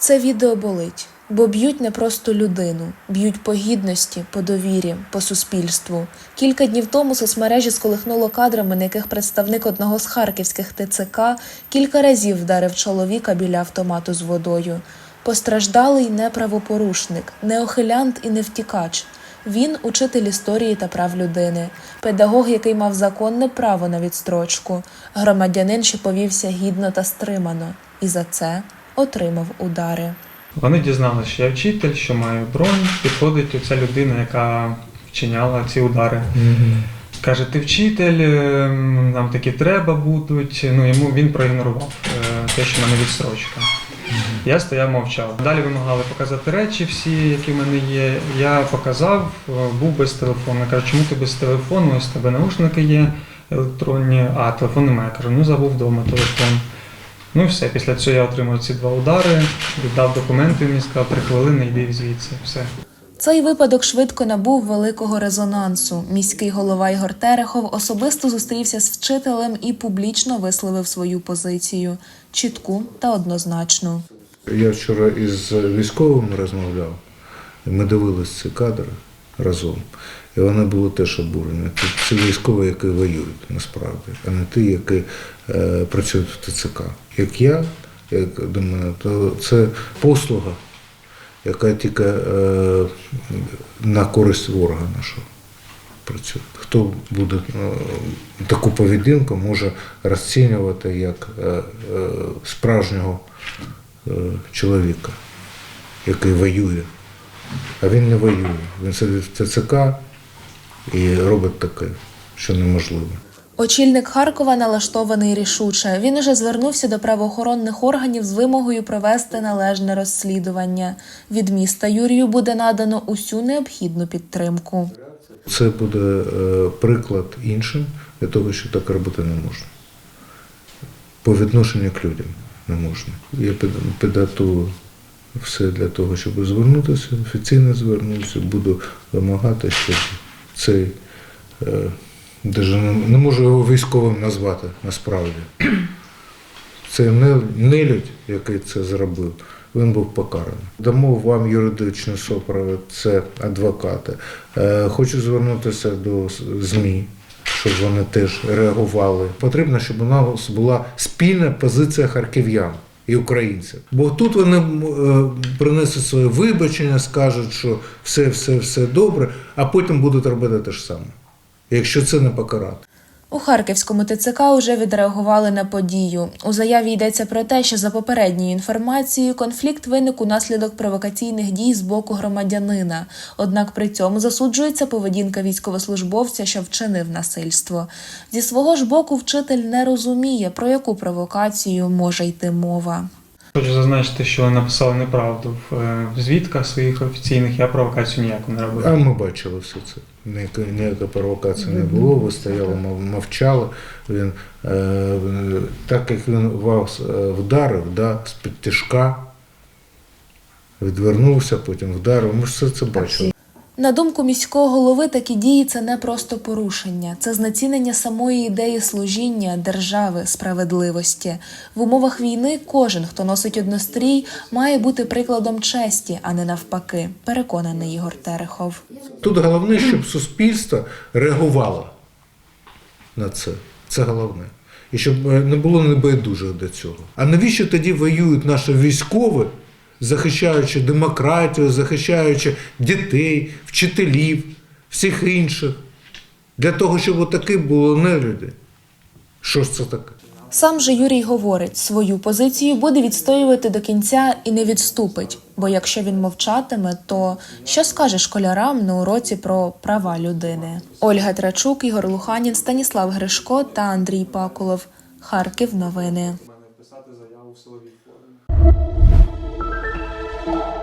Це відео болить, бо б'ють не просто людину, б'ють по гідності, по довірі, по суспільству. Кілька днів тому соцмережі сколихнуло кадрами, на яких представник одного з харківських ТЦК кілька разів вдарив чоловіка біля автомату з водою. Постраждалий не правопорушник, не охилянт і не втікач. Він учитель історії та прав людини, педагог, який мав законне право на відстрочку, громадянин, що повівся гідно та стримано, і за це отримав удари. Вони дізналися, що я вчитель, що маю бронь. Підходить оця людина, яка вчиняла ці удари. Каже, ти вчитель, е, нам такі треба будуть. Ну йому він проігнорував е, те, що в мене відстрочка. Я стояв мовчав. Далі вимагали показати речі всі, які в мене є. Я показав, е, був без телефону. Я кажу, чому ти без телефону? Ось тебе наушники є електронні, а телефон немає. Я кажу, ну забув вдома телефон. Ну і все, після цього я отримав ці два удари, віддав документи, мені сказав, три хвилини, йди звідси. Все. Цей випадок швидко набув великого резонансу. Міський голова Ігор Терехов особисто зустрівся з вчителем і публічно висловив свою позицію чітку та однозначну. Я вчора із військовими розмовляв, ми дивилися ці кадри разом. І вони були теж обурені. Це- військові, які воюють насправді, а не ті, які е, працюють в ТЦК. Як я, як до мене, то це послуга, яка тільки е, на користь ворога нашого працює. Хто буде е, таку поведінку може розцінювати як е, е, справжнього е, чоловіка, який воює. А він не воює. Він сидить в ТЦК і робить таке, що неможливо. Очільник Харкова налаштований рішуче. Він уже звернувся до правоохоронних органів з вимогою провести належне розслідування. Від міста Юрію буде надано усю необхідну підтримку. Це буде е, приклад іншим для того, що так робити не можна. По відношенню к людям не можна. Я під- підготую все для того, щоб звернутися, офіційно звернувся, буду вимагати, щоб цей, е, даже не, можу його військовим назвати насправді. Це нелюдь, який це зробив, він був покараний. Дамо вам юридичний супровід, це адвокати. Е, хочу звернутися до ЗМІ, щоб вони теж реагували. Потрібно, щоб у нас була спільна позиція харків'ян і українців. Бо тут вони е, принесуть своє вибачення, скажуть, що все, все, все добре, а потім будуть робити те ж саме, якщо це не покарати. У Харківському ТЦК уже відреагували на подію. У заяві йдеться про те, що за попередньою інформацією конфлікт виник унаслідок провокаційних дій з боку громадянина. Однак при цьому засуджується поведінка військовослужбовця, що вчинив насильство. Зі свого ж боку, вчитель не розуміє, про яку провокацію може йти мова. Хочу зазначити, що ви написали неправду в е, в звітках своїх офіційних, я провокацію ніяку не робив. А ми бачили все це. Ніяка, провокації не було, ви стояли, мов- мовчали. Він, е, так як він вас е, вдарив, да, з-під тяжка, відвернувся, потім вдарив. Ми ж все це бачили. На думку міського голови, такі дії це не просто порушення, це знецінення самої ідеї служіння держави, справедливості. В умовах війни кожен, хто носить однострій, має бути прикладом честі, а не навпаки. Переконаний Ігор Терехов. Тут головне, щоб суспільство реагувало на це. Це головне. І щоб е, не було небайдужих до цього. А навіщо тоді воюють наші військові, захищаючи демократію, захищаючи дітей, вчителів, всіх інших? Для того, щоб отакі були нелюди. Що ж це таке? Сам же Юрій говорить, свою позицію буде відстоювати до кінця і не відступить. Бо якщо він мовчатиме, то що скаже школярам на уроці про права людини? Ольга Трачук, Ігор Луханін, Станіслав Гришко та Андрій Пакулов. Харків. Новини. Thank you.